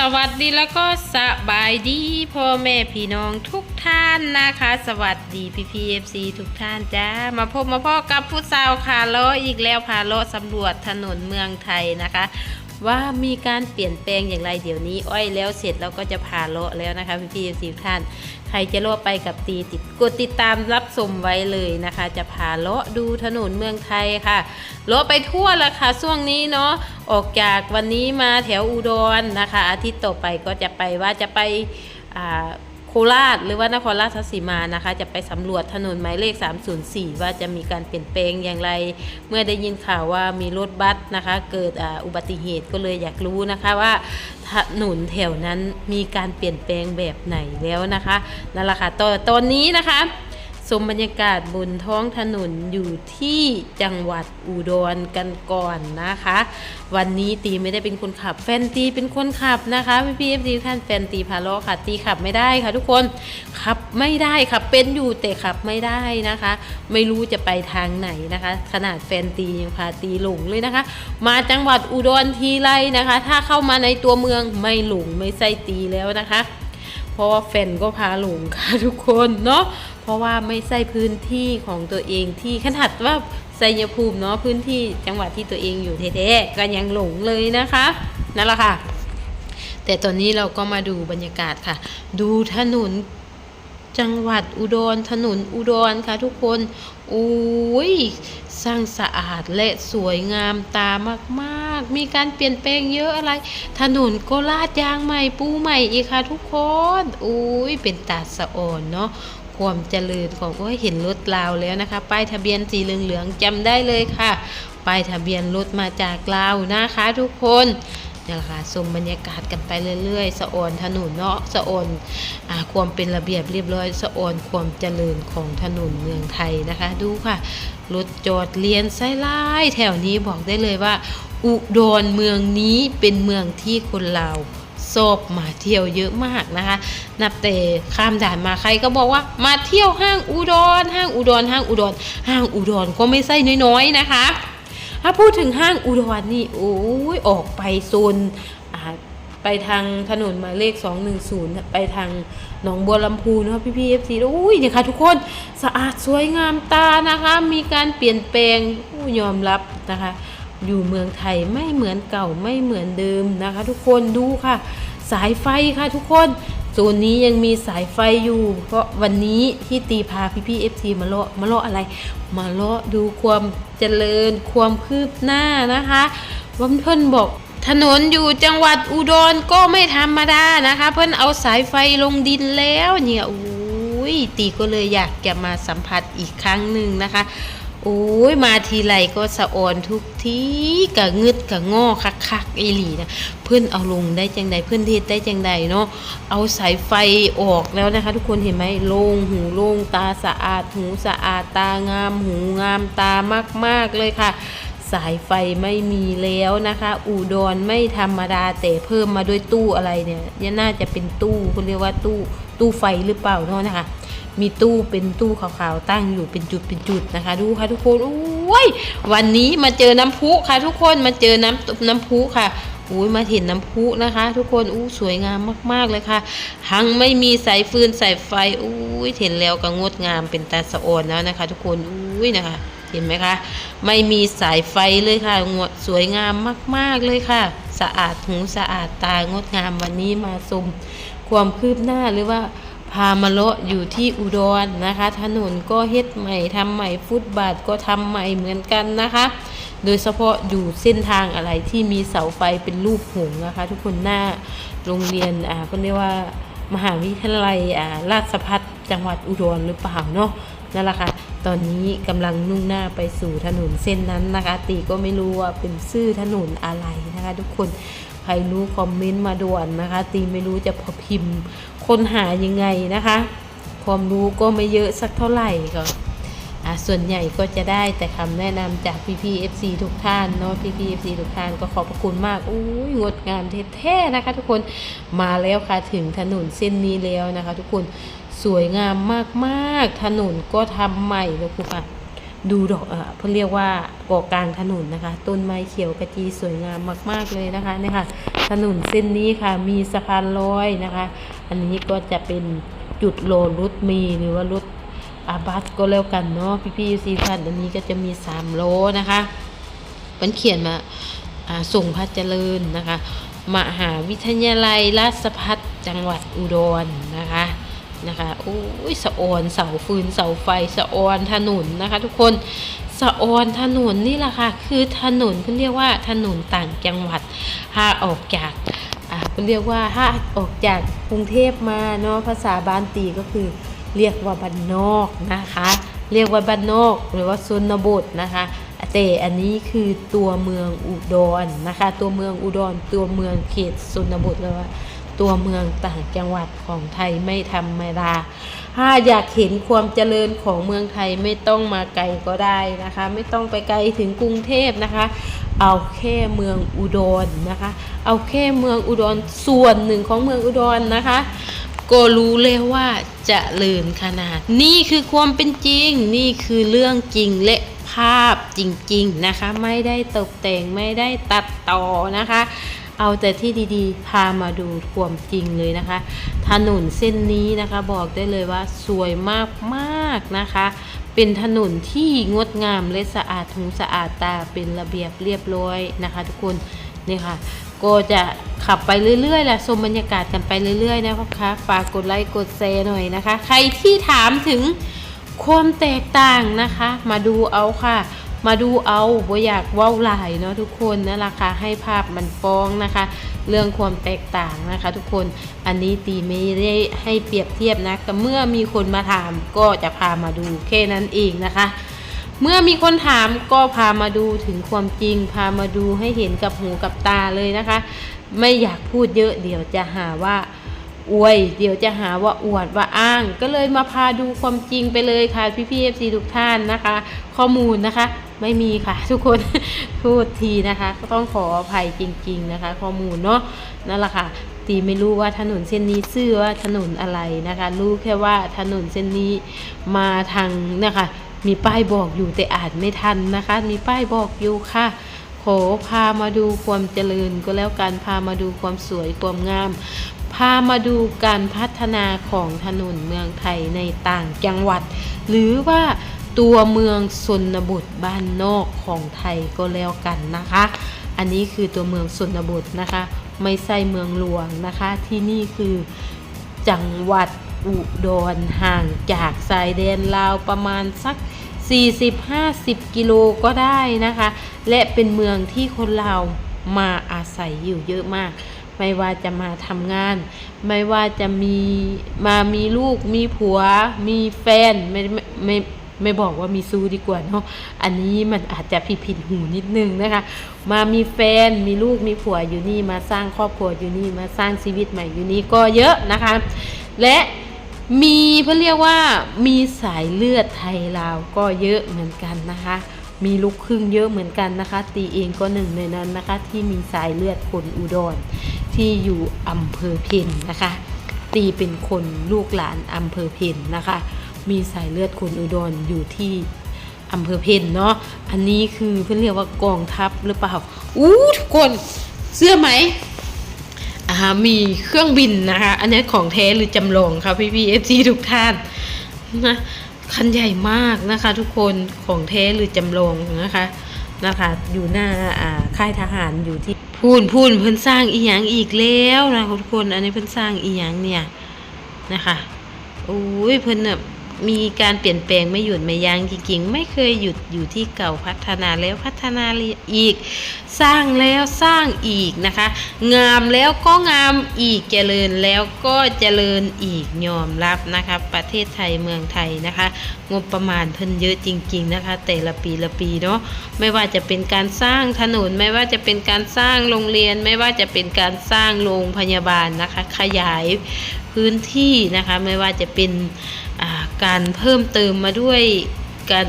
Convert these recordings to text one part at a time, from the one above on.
สวัสดีแล้วก็สบายดีพ่อแม่พี่น้องทุกท่านนะคะ สวัสดีพี่พีเอฟซีทุกท่านจ้ามาพบมาพ่อกับผู้สาวขาล้ออีกแล้วพาล้อสำรวจถนนเมืองไทยนะคะ ว่ามีการเปลี่ยนแปลงอย่างไรเดี๋ยวนี้ อ้อยแล้วเสร็จเราก็จะพาโลแล้วนะคะพี่พีเอฟซีทุกท่าน ครจะเลาะไปกับตีติดกดติดตามรับชมไว้เลยนะคะ จะพาเลาะดูถนนเมืองไทยค่ะเลาะไปทั่วละค่ะช่วงนี้เนาะออกจากวันนี้มาแถวอุดรนะคะ อาทิตย์ต่อไปก็จะไปว่าจะไปอ่า คราชหรือว่านครราชสีมานะคะ จะไปสำรวจถนนหมายเลข 304 ว่าจะมีการเปลี่ยนแปลงอย่างไร เมื่อได้ยินข่าวว่ามีรถบัสนะคะ เกิดอุบัติเหตุก็เลยอยากรู้นะคะว่าถนนแถวนั้นมีการเปลี่ยนแปลงแบบไหนแล้วนะคะนั่นแหละค่ะตอนนี้นะคะ ชมบรรยากาศบนท้องถนนอยู่ที่จังหวัดอุดรกันก่อนนะคะ วันนี้ตีไม่ได้เป็นคนขับ แฟนตีเป็นคนขับนะคะพี่พีเอฟซีท่านแฟนตีพาโลค่ะ ตีขับไม่ได้ค่ะทุกคนขับไม่ได้ขับเป็นอยู่แต่ขับไม่ได้นะคะ ไม่รู้จะไปทางไหนนะคะ ขนาดแฟนตียังพาตีหลงเลยนะคะ มาจังหวัดอุดรทีไรนะคะ ถ้าเข้ามาในตัวเมืองไม่หลงไม่ใส่ตีแล้วนะคะ เพราะว่าแฟนก็พาหลงค่ะทุกคนเนาะเพราะว่าไม่ใช่พื้นที่ของตัวเองที่ขนาดว่าไซยภูมิเนาะพื้นที่จังหวัดที่ตัวเองอยู่แท้ๆก็ยังหลงเลยนะคะนั่นแหละค่ะ แต่ตอนนี้เราก็มาดูบรรยากาศค่ะ ดูถนนจังหวัดอุดรถนนอุดรค่ะทุกคนโอ้ย สร้างสะอาดและสวยงามตามากๆ มีการเปลี่ยนแปลงเยอะอะไร ถนนก็ลาดยางใหม่ปูใหม่อีกค่ะทุกคนอุ้ยเป็นตาสะอ่อนเนาะความเจริญของโอ้ยเห็นรถลาวแล้วนะคะ ป้ายทะเบียนสีเหลืองๆจำได้เลยค่ะ ป้ายทะเบียนรถมาจากลาวนะคะทุกคน นี่แหละค่ะชมบรรยากาศกันไปเรื่อยๆ สะออนถนนเนาะสะออนอความเป็นระเบียบเรียบร้อย สะออนความเจริญของถนนเมืองไทยนะคะ ดูค่ะรถจอดเลียนไส้ไล่แถวนี้บอกได้เลยว่า อุดรเมืองนี้เป็นเมืองที่คนลาวชอบมาเที่ยวเยอะมากนะคะ นับแต่ข้ามด่านมาใครก็บอกว่ามาเที่ยวห้างอุดร ห้างอุดร ห้างอุดร ห้างอุดรก็ไม่ใช่น้อยๆนะคะ ถ้าพูดถึงห้างอุดรนี่โอ้ยออกไปโซนอ่าไปทางถนนหมายเลข 210 ไปทางหนองบัวลำพูเนาะพี่พีเอฟซีอุ้ยเนี่ยค่ะทุกคนสะอาดสวยงามตานะคะ มีการเปลี่ยนแปลงยอมรับนะคะ อยู่เมืองไทยไม่เหมือนเก่าไม่เหมือนเดิมนะคะ ทุกคนดูค่ะ สายไฟค่ะทุกคน โซนนี้ยังมีสายไฟอยู่ เพราะวันนี้ที่ตีพาพี่พี่เอฟซีมาเลาะมาเลาะอะไร มาเลาะดูความเจริญ ความคืบหน้านะคะว่าเพื่อนบอกถนนอยู่จังหวัดอุดรก็ไม่ธรรมดานะคะ เพื่อนเอาสายไฟลงดินแล้วเนี่ยโอ้ยตีก็เลยอยากจะมาสัมผัสอีกครั้งหนึ่งนะคะ โอ้ยมาทีไรก็สะออนทุกทีกะงึดกะงอคักคักๆอีหลีนะเพื่อนเอาลงได้จังใดเพื่อนเทศได้จังใดเนาะเอาสายไฟออกแล้วนะคะ ทุกคนเห็นไหมโล่งหูโล่งตาสะอาดหูสะอาดตางามหูงามตามาก ๆเลยค่ะสายไฟไม่มีแล้วนะคะ อุดรไม่ธรรมดาแต่เพิ่มมาด้วยตู้อะไรเนี่ยเนี่ยน่าจะเป็นตู้คุณเรียกว่าตู้ตู้ไฟหรือเปล่าเนาะนะคะ มีตู้เป็นตู้ขาวๆตั้งอยู่เป็นจุดเป็นจุดนะคะ ดูค่ะทุกคนอุ้ยวันนี้มาเจอน้ำพุค่ะ ทุกคนมาเจอน้ำน้ำพุค่ะอุ้ยมาเห็นน้ำพุนะคะ ทุกคนอู้สวยงามมากๆเลยค่ะหังไม่มีสายฟืนสายไฟอุ้ยเห็นแล้วก็งดงามเป็นตาสะออนแล้วนะคะ ทุกคนอุ้ยนะคะ เห็นไหมคะ ไม่มีสายไฟเลยค่ะงดสวยงามมากๆเลยค่ะ สะอาดหูสะอาดตางดงามวันนี้มาชมความคืบหน้าหรือว่า พามาเลาะอยู่ที่อุดรนะคะ ถนนก็เฮ็ดใหม่ทำใหม่ฟุตบาทก็ทำใหม่เหมือนกันนะคะ โดยเฉพาะอยู่เส้นทางอะไรที่มีเสาไฟเป็นรูปหงนะคะ ทุกคนหน้าโรงเรียนอ่าก็เรียกว่ามหาวิทยาลัยอ่าราชพัฒจังหวัดอุดรหรือเปล่าเนาะนั่นแหละค่ะ ตอนนี้กำลังนุ่งหน้าไปสู่ถนนเส้นนั้นนะคะ ตีก็ไม่รู้ว่าเป็นชื่อถนนอะไรนะคะ ทุกคน ใครรู้คอมเมนต์มาด่วนนะคะ ตีไม่รู้จะพอพิมพ์ ค้นหายังไงนะคะ ความรู้ก็ไม่เยอะสักเท่าไหร่ก็อ่าส่วนใหญ่ก็จะได้แต่คำแนะนำจากพี่พีเอฟซีทุกท่านเนาะพี่พีเอฟซีทุกท่านก็ขอบพระคุณมากอุ้ยงดงามแท้ๆนะคะ ทุกคนมาแล้วค่ะถึงถนนเส้นนี้แล้วนะคะ ทุกคนสวยงามมากๆ ถนนก็ทำใหม่เลยคุณค่ะดูดอกเออเขาเรียกว่าเกาะกลางถนนนะคะ ต้นไม้เขียวกระจีสวยงามมาก ๆเลยนะคะเนี่ยค่ะ ถนนเส้นนี้ค่ะมีสะพานลอยนะคะ อันนี้ก็จะเป็นจุดโลรถเมีหรือว่ารถอาบัสก็แล้วกันเนาะพี่ๆซีท่านอันนี้ก็จะมีสามโลนะคะมันเขียนมาส่งพัฒเจริญนะคะมหาวิทยาลัยราชภัฏจังหวัดอุดรนะคะนะคะโอ้ยสะออนเสาฟืนเสาไฟสะออนถนนนะคะ ทุกคนสะออนถนนนี่แหละค่ะคือถนนเขาเรียกว่าถนนต่างจังหวัดถ้าออกจาก เขาเรียกว่าถ้าออกจากกรุงเทพมาเนาะภาษาบ้านตีก็คือเรียกว่าบ้านนอกนะคะ เรียกว่าบ้านนอกหรือว่าชนบทนะคะแต่อันนี้คือตัวเมืองอุดรนะคะ ตัวเมืองอุดรตัวเมืองเขตชนบทเลยว่าตัวเมืองต่างจังหวัดของไทยไม่ธรรมดา ถ้าอยากเห็นความเจริญของเมืองไทยไม่ต้องมาไกลก็ได้นะคะ ไม่ต้องไปไกลถึงกรุงเทพนะคะ เอาแค่เมืองอุดรนะคะ เอาแค่เมืองอุดรส่วนหนึ่งของเมืองอุดรนะคะ ก็รู้เลยว่าจะเลินขนาด นี่คือความเป็นจริง นี่คือเรื่องจริงและภาพจริงๆนะคะ ไม่ได้ตกแต่งไม่ได้ตัดต่อนะคะ เอาแต่ที่ดีๆ พามาดูความจริงเลยนะคะ ถนนเส้นนี้นะคะบอกได้เลยว่าสวยมากๆนะคะ เป็นถนนที่งดงามและสะอาดหูสะอาดตาเป็นระเบียบเรียบร้อยนะคะ ทุกคนนี่ค่ะก็จะขับไปเรื่อยๆแหละชมบรรยากาศกันไปเรื่อยๆนะพ่อคะฝากกดไลค์กดแชร์หน่อยนะคะ ใครที่ถามถึงความแตกต่างนะคะ มาดูเอาค่ะ มาดูเอาบ่อยากว้าหลายเนาะทุกคนนั่นแหะค่ะให้ภาพมันฟ้องนะคะ เรื่องความแตกต่างนะคะ ทุกคนอันนี้ตีไม่ได้ให้เปรียบเทียบนะแต่เมื่อมีคนมาถามก็จะพามาดูแค่นั้นเองนะคะ เมื่อมีคนถามก็พามาดูถึงความจริง พามาดูให้เห็นกับหูกับตาเลยนะคะ ไม่อยากพูดเยอะเดี๋ยวจะหาว่าอวยเดี๋ยวจะหาว่าอวดว่าอ้าง ก็เลยมาพาดูความจริงไปเลยค่ะพี่พี่เอฟซีทุกท่านนะคะ ข้อมูลนะคะ ไม่มีค่ะ ทุกคนพูดทีนะคะ ก็ต้องขออภัยจริง ๆนะคะ ข้อมูลเนาะนั่นแหละค่ะ ตีไม่รู้ว่าถนนเส้นนี้ชื่อว่าถนนอะไรนะคะ รู้แค่ว่าถนนเส้นนี้มาทางนะคะมีป้ายบอกอยู่แต่อ่านไม่ทันนะคะ มีป้ายบอกอยู่ค่ะ ขอพามาดูความเจริญก็แล้วกันพามาดูความสวยความงาม พามาดูการพัฒนาของถนนเมืองไทยในต่างจังหวัด หรือว่า ตัวเมืองชนบทบ้านนอกของไทยก็แล้วกันนะคะ อันนี้คือตัวเมืองชนบทนะคะ ไม่ใช่เมืองหลวงนะคะ ที่นี่คือจังหวัดอุดรห่างจากชายแดนลาวประมาณสัก 40-50 กิโลก็ได้นะคะ และเป็นเมืองที่คนลาวมาอาศัยอยู่เยอะมาก ไม่ว่าจะมาทำงาน ไม่ว่าจะมีมามีลูกมีผัว มีแฟนไม่ไม่ ไม่บอกว่ามีซูดีกว่าเนาะอันนี้มันอาจจะผิดผิดหูนิดนึงนะคะ มามีแฟนมีลูกมีผัวอยู่นี่มาสร้างครอบครัวอยู่นี่มาสร้างชีวิตใหม่อยู่นี่ก็เยอะนะคะ และมีเพื่อเรียกว่ามีสายเลือดไทยลาวก็เยอะเหมือนกันนะคะ มีลูกครึ่งเยอะเหมือนกันนะคะ ตีเองก็หนึ่งในนั้นนะคะ ที่มีสายเลือดคนอุดร ที่อยู่อำเภอเพนนะคะ ตีเป็นคนลูกหลานอำเภอเพนนะคะ มีสายเลือดคนอุดรอยู่ที่อำเภอเพนเนาะ อันนี้คือเพื่อเรียกว่ากองทัพหรือเปล่า อู้ทุกคนเสื้อไหมอ่ามีเครื่องบินนะคะ อันนี้ของแท้หรือจำลองค่ะพี่พีเอฟซีทุกท่านนะคันใหญ่มากนะคะ ทุกคนของแท้หรือจำลองนะคะนะคะ อยู่หน้าอ่าค่ายทหารอยู่ที่พูนพูนเพิ่นสร้างอีหยังอีกแล้วนะทุกคน อันนี้เพิ่นสร้างอีหยังเนี่ยนะคะโอ้ยเพิ่นน่ะ มีการเปลี่ยนแปลงไม่หยุดไม่ยั้งจริงๆ ไม่เคยหยุดอยู่ที่เก่าพัฒนาแล้วพัฒนาอีก สร้างแล้วสร้างอีกนะคะ งามแล้วก็งามอีกเจริญแล้วก็เจริญอีกยอมรับนะคะประเทศไทยเมืองไทยนะคะ งบประมาณเพิ่นเยอะจริง ๆนะคะ แต่ละปีละปีเนาะไม่ว่าจะเป็นการสร้างถนนไม่ว่าจะเป็นการสร้างโรงเรียน ไม่ว่าจะเป็นการสร้างโรงพยาบาลนะคะ ขยายพื้นที่นะคะไม่ว่าจะเป็น การเพิ่มเติมมาด้วยการ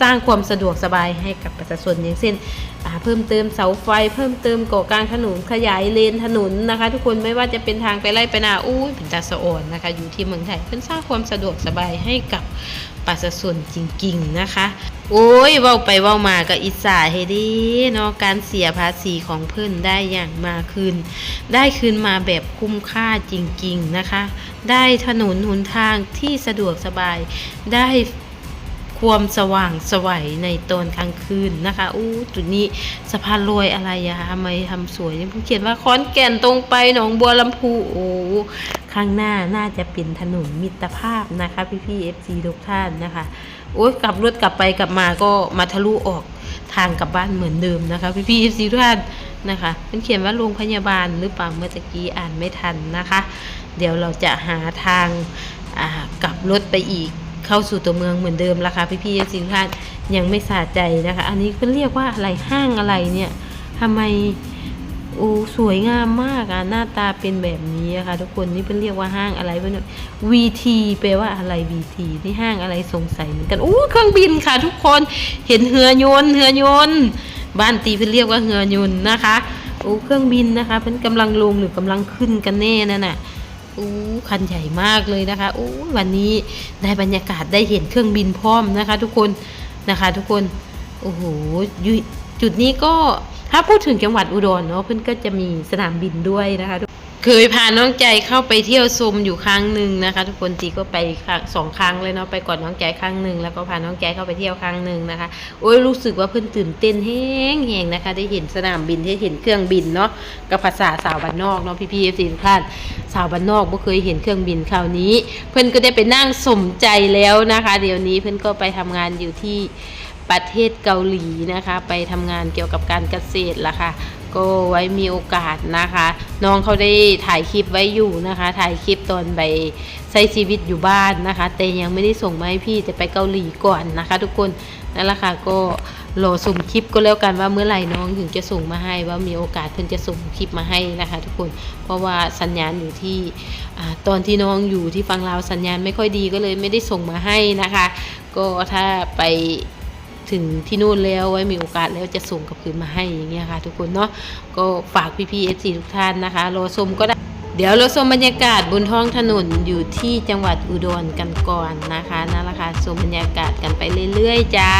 สร้างความสะดวกสบายให้กับประชาชนอย่างเช่นเพิ่มเติมเสาไฟ เพิ่มเติมเกาะกลางถนนขยายเลนถนนนะคะ ทุกคนไม่ว่าจะเป็นทางไปไล่ไปนาอู้เป็นตาสะอ่อนนะคะ อยู่ที่เมืองไทยเพื่อสร้างความสะดวกสบายให้กับ ประชาชนจริงๆนะคะ โอ้ยเว้าไปเว้ามาก็อิสาให้ดีเนาะการเสียภาษีของเพิ่อนได้อย่างมาคืน ได้คืนมาแบบคุ้มค่าจริงๆนะคะ ได้ถนนหนทางที่สะดวกสบายได้ความสว่างสวัยในตอนกลางคืนนะคะอู้จุดนี้สะพานลอยอะไรอะทำไมทำสวยเพิ่งเขียนว่าขอนแก่นตรงไปหนองบัวลำพูโอ้ ข้างหน้าน่าจะเป็นถนนมิตรภาพนะคะ พี่พี่เอฟซีทุกท่านนะคะ โอ้ยกลับรถกลับไปกลับมาก็มาทะลุออกทางกลับบ้านเหมือนเดิมนะคะ พี่พี่เอฟซีทุกท่านนะคะมันเขียนว่าโรงพยาบาลหรือเปล่าเมื่อตะกี้อ่านไม่ทันนะคะ เดี๋ยวเราจะหาทางกลับรถไปอีกเข้าสู่ตัวเมืองเหมือนเดิมราคาพี่พี่เอฟซีทุกท่านยังไม่สาใจนะคะ อันนี้ก็เรียกว่าอะไรห้างอะไรเนี่ยทำไม โอ้สวยงามมากอะหน้าตาเป็นแบบนี้อะค่ะทุกคนนี่เป็นเรียกว่าห้างอะไรวะเนี่ย VT แปลว่าอะไร VT นี่ห้างอะไรสงสัยเหมือนกันโอ้เครื่องบินค่ะ ทุกคนเห็นเหือยนเหือยนบ้านตีเป็นเรียกว่าเหือยนนะคะโอ้เครื่องบินนะคะเป็นกำลังลงหรือกำลังขึ้นกันแน่นั่นน่ะโอ้คันใหญ่มากเลยนะคะโอ้วันนี้ได้บรรยากาศได้เห็นเครื่องบินพร้อมนะคะ ทุกคนนะคะ ทุกคนโอ้โหจุดนี้ก็ ถ้าพูดถึงจังหวัดอุดรเนาะเพื่อนก็จะมีสนามบินด้วยนะคะเคยพาน้องใจเข้าไปเที่ยวชมอยู่ครั้งหนึ่งนะคะ ทุกคนตีก็ไปครั้งสองครั้งเลยเนาะไปก่อนน้องใจครั้งหนึ่งแล้วก็พาน้องใจเข้าไปเที่ยวครั้งหนึ่งนะคะโอ้ยรู้สึกว่าเพื่อนตื่นเต้นแห้งแหงนะคะ ได้เห็นสนามบินได้เห็นเครื่องบินเนาะกับภาษาสาวบ้านนอกเนาะพี่พีเอฟซีทุกท่านสาวบ้านนอกไม่เคยเห็นเครื่องบินคราวนี้ เพื่อนก็ได้ไปนั่งสมใจแล้วนะคะ เดี๋ยวนี้เพื่อนก็ไปทำงานอยู่ที่ ประเทศเกาหลีนะคะ ไปทำงานเกี่ยวกับการเกษตรละค่ะก็ไว้มีโอกาสนะคะ น้องเขาได้ถ่ายคลิปไว้อยู่นะคะ ถ่ายคลิปตอนไปใช้ชีวิตอยู่บ้านนะคะ แต่ยังไม่ได้ส่งมาให้พี่แต่ไปเกาหลีก่อนนะคะ ทุกคนนั่นแหละค่ะก็รอส่งคลิปก็แล้วกันว่าเมื่อไหร่น้องถึงจะส่งมาให้ว่ามีโอกาสเพิ่นจะส่งคลิปมาให้นะคะ ทุกคนเพราะว่าสัญญาณอยู่ที่ตอนที่น้องอยู่ที่ฟังลาวสัญญาณไม่ค่อยดีก็เลยไม่ได้ส่งมาให้นะคะ ก็ถ้าไป ถึงที่นู่นแล้วไว้มีโอกาสแล้วจะส่งกลับคืนมาให้อย่างเงี้ยค่ะ ทุกคนเนาะก็ฝากพี่พีเอซีทุกท่านนะคะรอชมก็ได้เดี๋ยวเราชมบรรยากาศบนท้องถนนอยู่ที่จังหวัดอุดรกันก่อนนะคะนั่นแหละค่ะชมบรรยากาศกันไปเรื่อยๆจ้า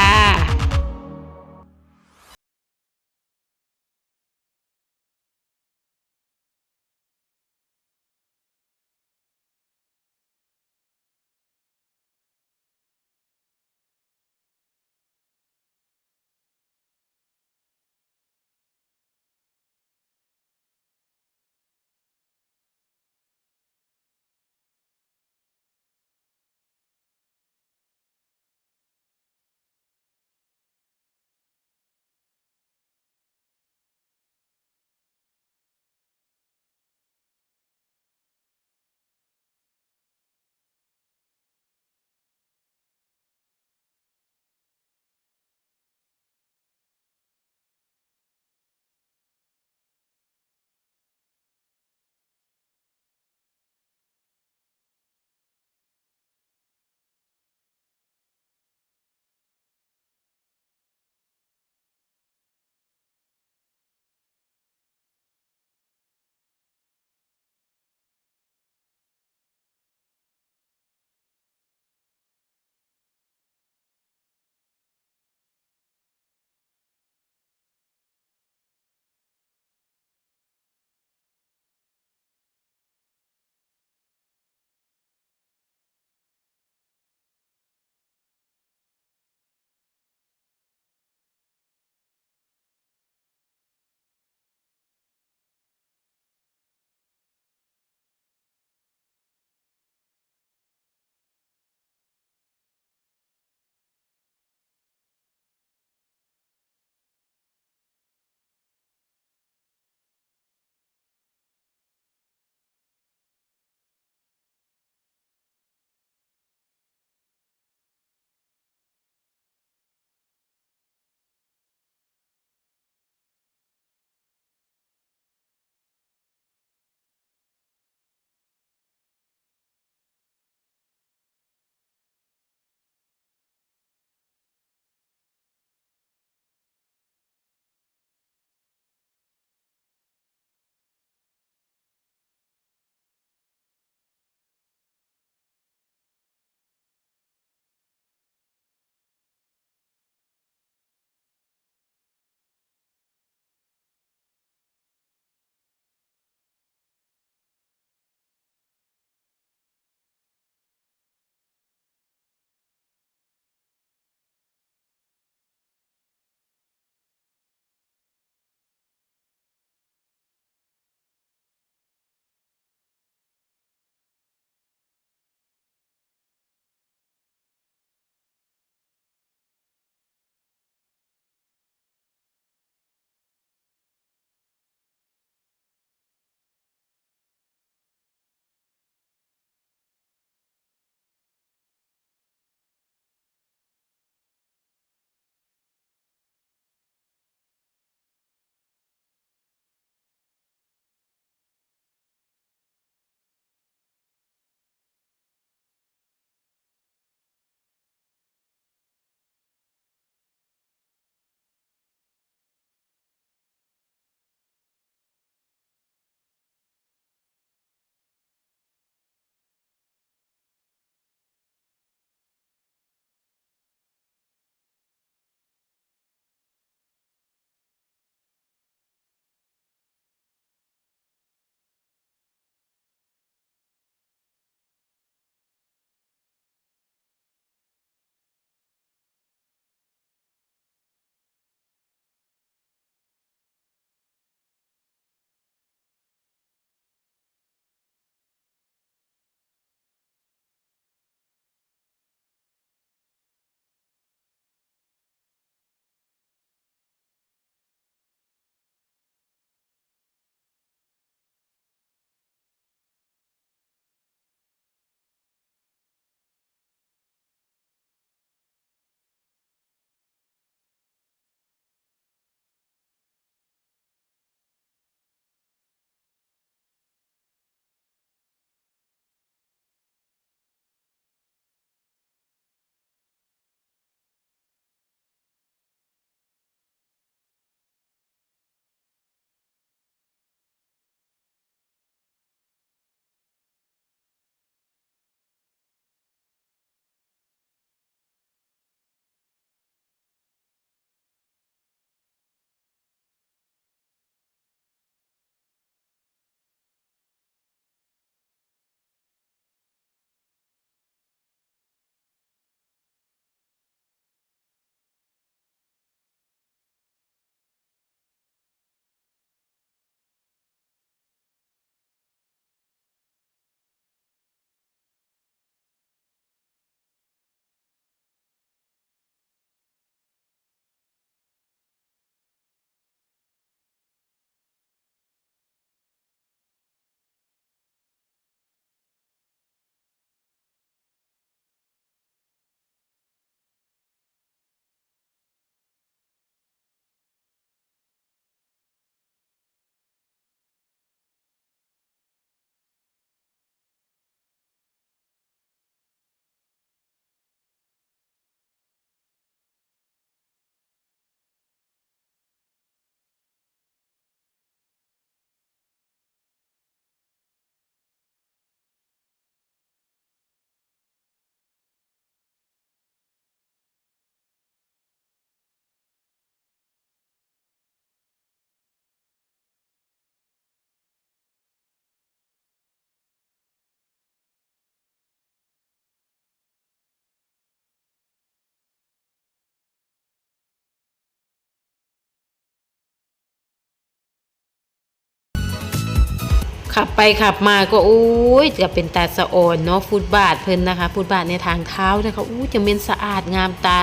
ขับไปขับมาก็โอ้ยจะเป็นตาสะออนเนาะฟุตบาทเพิ่นนะคะฟุตบาทในทางเท้านะคะอู้จะเม่นสะอาดงามตา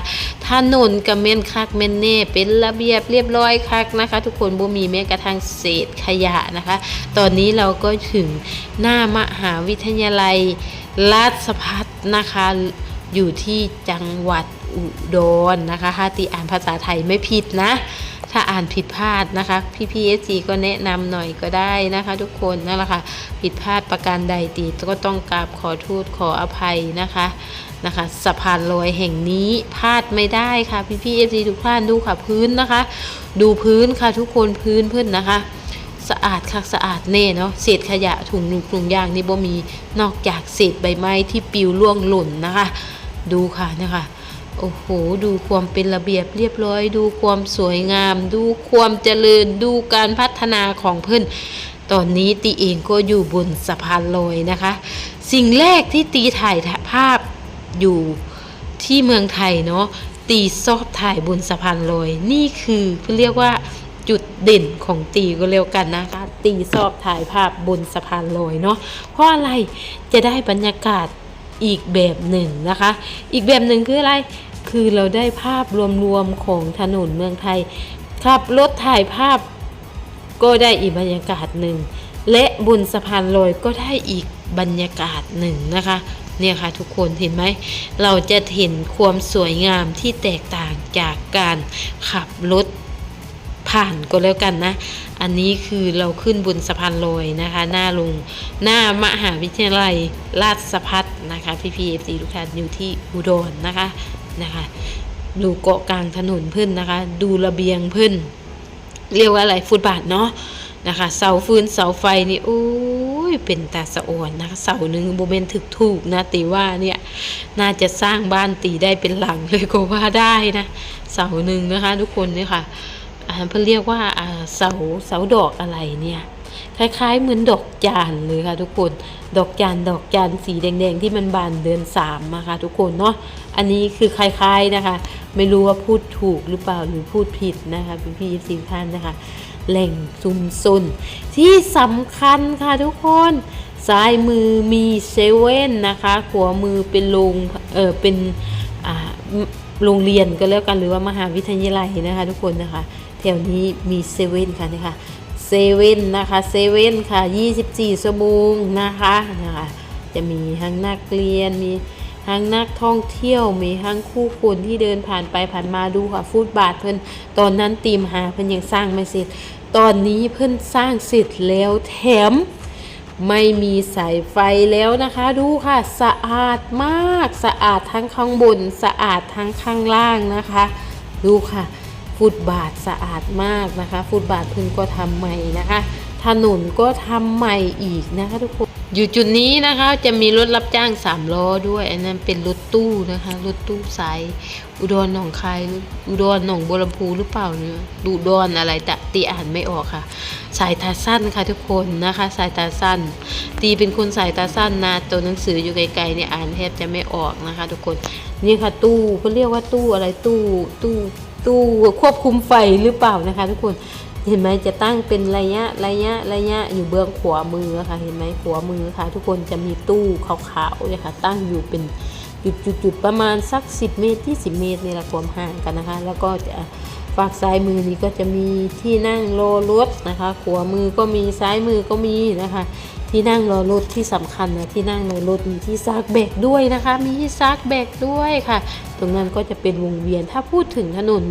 ถนนก็เม่นคักเม่นเน่เป็นระเบียบเรียบร้อยคักนะคะ ทุกคนบ่มีแม้กระทั่งเศษขยะนะคะ ตอนนี้เราก็ถึงหน้ามหาวิทยาลัยราชภัฏนะคะ อยู่ที่จังหวัด อุดรนะคะถ้าตีอ่านภาษาไทยไม่ผิดนะ ถ้าอ่านผิดพลาดนะคะ พี่พีเอซีก็แนะนำหน่อยก็ได้นะคะ ทุกคนนั่นแหละค่ะผิดพลาดประการใดตีก็ต้องกราบขอโทษขออภัยนะคะนะคะสะพานลอยแห่งนี้พลาดไม่ได้ค่ะ พี่พีเอซีทุกท่านดูค่ะพื้นนะคะ ดูพื้นค่ะทุกคนพื้นเพื่อนนะคะ สะอาดคักสะอาดแน่เนาะเศษขยะถุงนูถุงยางนี่บ่มีนอกจากเศษใบไม้ที่ปลิวล่วงหล่นนะคะ ดูค่ะนะคะ โอ้โห ดูความเป็นระเบียบเรียบร้อย ดูความสวยงาม ดูความเจริญ ดูการพัฒนาของเพื่อนตอนนี้ตีเองก็อยู่บนสะพานลอยนะคะ สิ่งแรกที่ตีถ่ายภาพอยู่ที่เมืองไทยเนาะตีซอบถ่ายบนสะพานลอย นี่คือเรียกว่าจุดเด่นของตีก็เร็วกันนะคะ ตีซอบถ่ายภาพบนสะพานลอยเนาะเพราะอะไรจะได้บรรยากาศ อีกแบบหนึ่งนะคะ อีกแบบหนึ่งคืออะไร คือเราได้ภาพรวมๆของถนนเมืองไทยขับรถถ่ายภาพก็ได้อีกบรรยากาศหนึ่ง และบนสะพานลอยก็ได้อีกบรรยากาศหนึ่งนะคะ เนี่ยค่ะทุกคนเห็นไหม เราจะเห็นความสวยงามที่แตกต่างจากการขับรถ ผ่านก็แล้วกันนะ อันนี้คือเราขึ้นบนสะพานลอยนะคะ หน้าลงหน้ามหาวิทยาลัยราชพัฒนะคะ พี่พีเอฟซีทุกท่านอยู่ที่อุดรนะคะนะคะดูเกาะกลางถนนเพื่อนนะคะ ดูระเบียงเพื่อนเรียกว่าอะไรฟุตบาทเนาะนะคะเสาฟืนเสาไฟนี่โอ้ยเป็นตาสะอ่อนนะคะเสาหนึ่งโบเมนถึกถูกนะตีว่าเนี่ยน่าจะสร้างบ้านตีได้เป็นหลังเลยก็ว่าได้นะเสาหนึ่งนะคะ ทุกคนเนี่ยค่ะ อ่าเพื่อเรียกว่าอ่าเสาเสาดอกอะไรเนี่ยคล้ายๆเหมือนดอกจานเลยค่ะทุกคน ดอกจานดอกจานสีแดงๆ ที่มันบานเดือนสามนะคะทุกคนเนาะ อันนี้คือคล้ายๆนะคะ ไม่รู้ว่าพูดถูกหรือเปล่าหรือพูดผิดนะคะพี่พี่สิท่านนะคะ แหล่งชุมชนที่สำคัญค่ะทุกคน ซ้ายมือมีเซเว่นนะคะ ขวามือเป็นโรงเออเป็นอ่าโรงเรียนก็แล้วกันหรือว่ามหาวิทยาลัยนะคะ ทุกคนนะคะ แถวนี้มีเซเว่นค่ะนี่ค่ะเซเว่นนะคะเซเว่นค่ะ 24ชั่วโมงนะคะนะคะจะมีทั้งนักเรียนมีทั้งนักท่องเที่ยวมีทั้งคู่คนที่เดินผ่านไปผ่านมาดูค่ะฟุตบาทเพิ่นตอนนั้นตีมหาเพิ่นยังสร้างไม่เสร็จ ตอนนี้เพิ่นสร้างเสร็จแล้วแถมไม่มีสายไฟแล้วนะคะดูค่ะสะอาดมากสะอาดทั้งข้างบน สะอาดทั้งข้างล่างนะคะ ดูค่ะ ฟุตบาทสะอาดมากนะคะ ฟุตบาทพิ่งก็ทำใหม่นะคะ ถนนก็ทำใหม่อีกนะคะทุกคนอยู่จุดนี้นะคะจะมีรถรับจ้างสามล้อด้วย อันนั้นเป็นรถตู้นะคะ รถตู้สายอุดรหนองคายอุดรหนองบัวลำพูหรือเปล่าเนี่ยอุดรอะไรแต่ตีอ่านไม่ออกค่ะ สายตาสั้นค่ะทุกคนนะคะ สายตาสั้น ตีเป็นคนสายตาสั้นนะตัวหนังสืออยู่ไกลๆเนี่ยอ่านแทบจะไม่ออกนะคะ ทุกคนนี่ค่ะตู้เขาเรียกว่าตู้อะไรตู้ตู้ ตู้ควบคุมไฟหรือเปล่านะคะ ทุกคนเห็นไหมจะตั้งเป็นระยะระยะระยะอยู่เบื้องขวามือค่ะเห็นไหมขวามือค่ะ ทุกคนจะมีตู้ขาวๆเนี่ยค่ะตั้งอยู่เป็นจุดๆประมาณสัก 10 เมตร20เมตรนี่แหละความห่างกันนะคะ แล้วก็จะฝั่งซ้ายมือนี้ก็จะมีที่นั่งรอรถนะคะขวามือก็มีซ้ายมือก็มีนะคะ ที่นั่งรอรถที่สำคัญนะที่นั่งรอรถมีที่ซักแบกด้วยนะคะ มีที่ซักแบกด้วยค่ะ ตรงนั้นก็จะเป็นวงเวียนถ้าพูดถึงถนน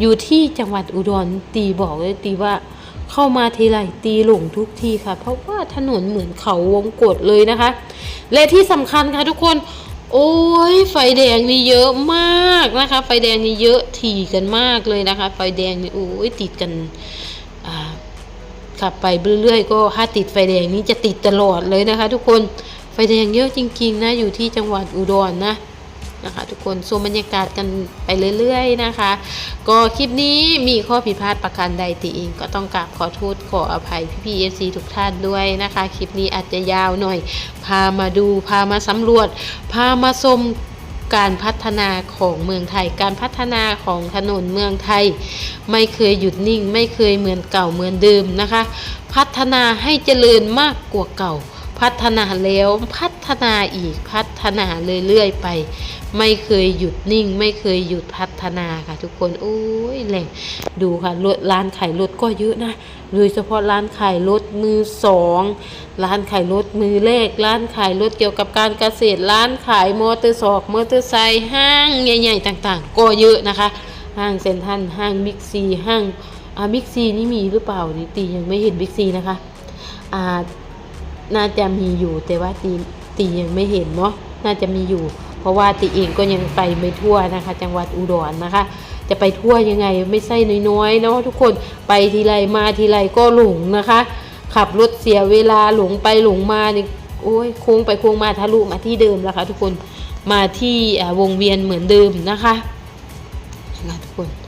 อยู่ที่จังหวัดอุดรตีบอกเลยตีว่าเข้ามาทีไรตีหลงทุกทีค่ะ เพราะว่าถนนเหมือนเขาวงกฏเลยนะคะ และที่สำคัญค่ะทุกคนโอ้ยไฟแดงนี่เยอะมากนะคะ ไฟแดงนี่เยอะถี่กันมากเลยนะคะ ไฟแดงนี่โอ้ยติดกัน ขับไปเรื่อยๆ ก็ถ้าติดไฟแดงนี่จะติดตลอดเลยนะคะ ทุกคนไฟแดงเยอะจริง ๆ นะอยู่ที่จังหวัดอุดรนะนะคะทุกคนชมบรรยากาศกันไปเรื่อยๆนะคะ ก็คลิปนี้มีข้อผิดพลาดประการใดติเองก็ต้องกราบขอโทษขออภัยพี่ๆเอซีทุกท่านด้วยนะคะ คลิปนี้อาจจะยาวหน่อย พามาดูพามาสำรวจ พามาชม การพัฒนาของเมืองไทย การพัฒนาของถนนเมืองไทย ไม่เคยหยุดนิ่ง ไม่เคยเหมือนเก่าเหมือนเดิมนะคะ พัฒนาให้เจริญมากกว่าเก่า พัฒนาแล้วพัฒนาอีกพัฒนาเรื่อยๆไป ไม่เคยหยุดนิ่ง ไม่เคยหยุดพัฒนาค่ะ ทุกคนโอ้ยแหล่งดูค่ะรถร้านขายรถก็เยอะนะโดยเฉพาะร้านขายรถมือสองร้านขายรถมือแรกร้านขายรถเกี่ยวกับการเกษตรร้านขายมอเตอร์สอกมอเตอร์ไซค์ห้างใหญ่ๆต่างๆ ก็เยอะนะคะห้างเซ็นทรัลห้างบิ๊กซีห้างอ่าบิ๊กซีนี่มีหรือเปล่านี่ตียังไม่เห็นบิ๊กซีนะคะอ่า น่าจะมีอยู่แต่ว่าตีตียังไม่เห็นเนาะน่าจะมีอยู่ เพราะว่าตีเองก็ยังไปไม่ทั่วนะคะ จังหวัดอุดรนะคะ จะไปทั่วยังไงไม่ใช่น้อยๆเนาะทุกคนไปทีไรมาทีไรก็หลงนะคะ ขับรถเสียเวลาหลงไปหลงมานี่โอ้ยโค้งไปโค้งมาทะลุมาที่เดิมแล้วค่ะ ทุกคนมาที่วงเวียนเหมือนเดิมนะคะนะคะทุกคน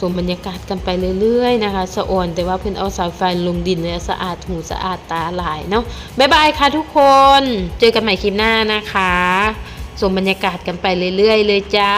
ชมบรรยากาศกันไปเรื่อยๆนะคะสะอ่อนแต่ว่าเพื่อนเอาสายไฟลงดินเลยสะอาดหูสะอาดตาหลายเนาะบ๊ายบายค่ะทุกคน เจอกันใหม่คลิปหน้านะคะชมบรรยากาศกันไปเรื่อยๆ เลยจ้า